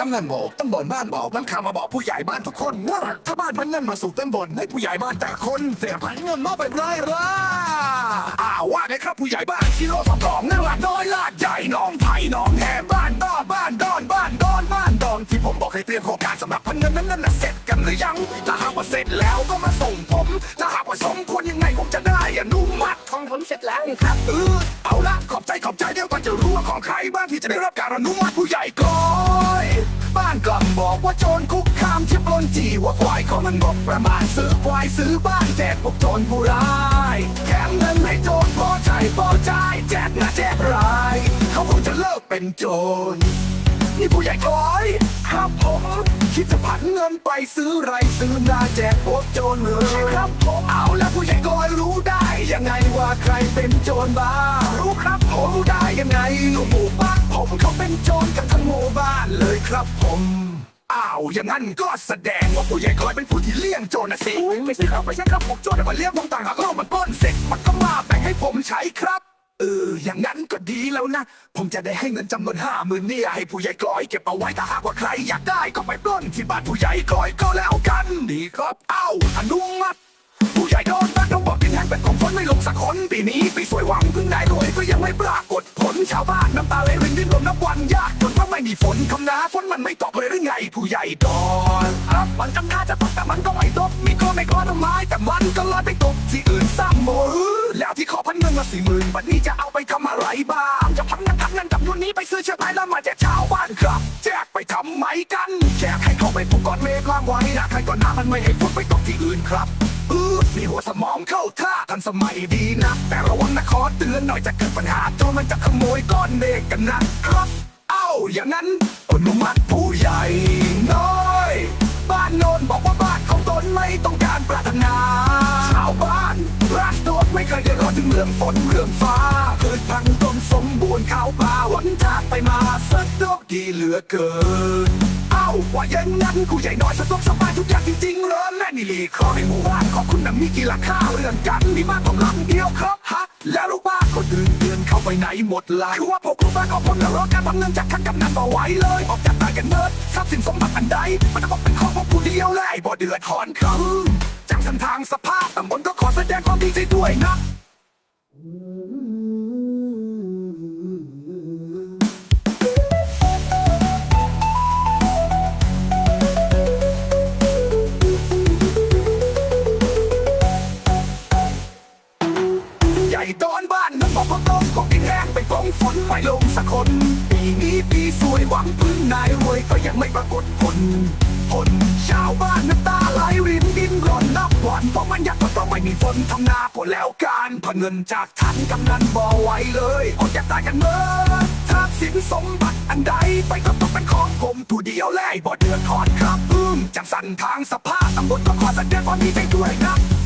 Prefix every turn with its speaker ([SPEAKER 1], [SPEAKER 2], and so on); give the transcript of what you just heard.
[SPEAKER 1] กำนันบอกตำบลบ้านบอกนั้นข่าวมาบอกผู้ใหญ่บ้านทุกคนว่าถ้าบ้านพันเงินมาสู่ตำบลให้ผู้ใหญ่บ้านแต่คนเสียพันเงินมาไปไรล่ะอ้าวว่าไงครับผู้ใหญ่บ้านกิโลสองกองนั่นละน้อยลาดใหญ่หน้องไผ่หน้องแห่บ้านต้อบ้านดอนบ้านดอนบ้านดอนที่ผมบอกให้เตรียมโครงการสำหรับพันเงินนั้นนั่นน่ะเสร็จกันหรือยังถ้าหากว่าเสร็จแล้วก็มาส่งผมถ้าหากว่าสมควรยังไงผมจะได้อนุมัติ
[SPEAKER 2] ของผมเสร็จแล้วครับ
[SPEAKER 1] เออเอาละขอบใจขอบใจเดี๋ยวก็จะรู้ว่าของใครบ้างที่จะได้รับการอนุมัติผู้ใหญ่ก้อยบ้านกลั บอกว่าโจรคุกคามที่ปล้นจีว่าควายของมันบอกประมาณซื้อควายซื้อบ้านแจกพวกโจรผู้ร้ายแถมเงินให้โจรพอใจพอใจแจกน้าแจกราย เขาคงจะเลิกเป็นโจรนี่ผู้ใหญ่ก้อยครับผม คิดจะผันเงินไปซื้อไรซื้อนาแจกพวกโจรเลยครับผมเอาแล้วผู้ใหญ่ก้อยรู้ได้ ยังไงว่าใครเป็นโจรบ้างรู้ครับผมรู้ได้ยังไงหมู่บ้านผมเขาเป็นโจรกันทั้งหมู่บ้านเลยครับผม อ้าวอย่างนั้นก็แสดงว่าผู้ใหญ่ก้อยเป็นผู้ที่เลี้ยงโจรนะสิไม่ใช่ครับไม่ใช่ครับผมโจรแต่มาเลี้ยงผมต่างหากแล้วมันปล้นเสร็จมันก็มาแบ่งให้ผมใช้ครับเอออย่างนั้นก็ดีแล้วนะ ผมจะได้ให้เงินจำนวนห้าหมื่นเนี่ยให้ผู้ใหญ่กลอยเก็บเอาไว้ถ้าหากว่าใครอยากได้ก็ไปปล้นที่บ้านผู้ใหญ่กลอยก็แล้วกันดีครับเอ้าอนุมัติผู้ใหญ่ โดนบ้านต้องบอกยังไงเป็นของฝนไม่ลงสักคนปีนี้ปีสวยหวังเพิ่งได้รวยก็ยังไม่ปรากฏผลชาวบ้านน้ำตาไหลรินดิ้นรนนับวันยากจนเพราะไม่มีฝนคำนาฝนมันไม่ตกเลยหรือไงผู้ใหญ่ดอนครับมันจำท่าจะตกแต่มันก็ไม่ตกมีก็ไม่กลัวต้นไม้แต่มันก็ลอยไปตกที่อื่นซ้ำโมแล้วที่ขอพันเงินมาสี่หมื่นบัดนี้จะเอาไปทำอะไรบ้างจะพันเงินพันเงินจำนวนนี้ไปซื้อเชื้อไทยแล้วมาแจกชาวบ้านครับแจกไปทำไหมกันแจกให้เขาไปปลูกก้อนเมฆล่างไว้นะใครก่อนหน้ามันไม่ให้ฝนไปตกที่อื่นครับ มีหัวสมองเข้าท่าทันสมัยดีนะ แต่ระวังนะขอเตือนหน่อยจะเกิดปัญหาโจรมันจะขโมยก้อนเมฆกันนะครับ เอ้าอย่างนั้นอนุมัติผู้ใหญ่น้อย บ้านโนนบอกว่าบ้านของตนไม่ต้องการปรารถนาชาวบ้านรักตัวไม่เคยเดือดร้อนถึงเรื่องฝนเรื่องฟ้าเกิดพังต้นสมบูรณ์ข้าวปลาหวันทากไปมาสะดวกดีเหลือเกิน ว่าอย่างนั้นกูใหญ่น้อยสะดวกสบายทุกอย่างจริงๆเหรอแม่นี่ลีขอให้หมู่บ้านขอบคุณนะมีกี่หลังคาเรื่อนกันมีมากของหลังเดียวครับฮะแล้วลูกบ้านคนอื่นเดือนเข้าไปไหนหมดล่ะคือว่าพวกลูกบ้านของผมน่ะรอการทำเงินจากข้างกำนันบ่ไหวเลย ออกจากตายกันเมิดทรัพย์สินสมบัติอันใด มันจะบอกเป็นของพวกผู้เดียวเลยบ่เดือดถอนครับจากเส้นทางสภาพตำบลก็ขอแสดงความดีใจด้วยนะ ญ่ตอนบ้านนั้นบอกว่าต้องของดินแดงไปกองฝนไม่ลงสักคน ปีนี้ปีสวยหวังพึ่งนายรวยก็ยังไม่ปรากฏผลผลชาวบ้านน้ำตาไหลรินดินร้อนนับวันเพราะมันยากว่าต้องไม่มีฝนทำนาผลแล้วการพอเงินจากท่านกำนันบ่ไหวเลยอดอยากตายกันเมื่อทรัพย์สินสมบัติอันใดไปก็ต้องเป็นของผมผู้เดียวแลบ่เดือดทอนครับพึ่งจากสันทางสภาพตำบลก็ขอแสดงความดีใจด้วยนะ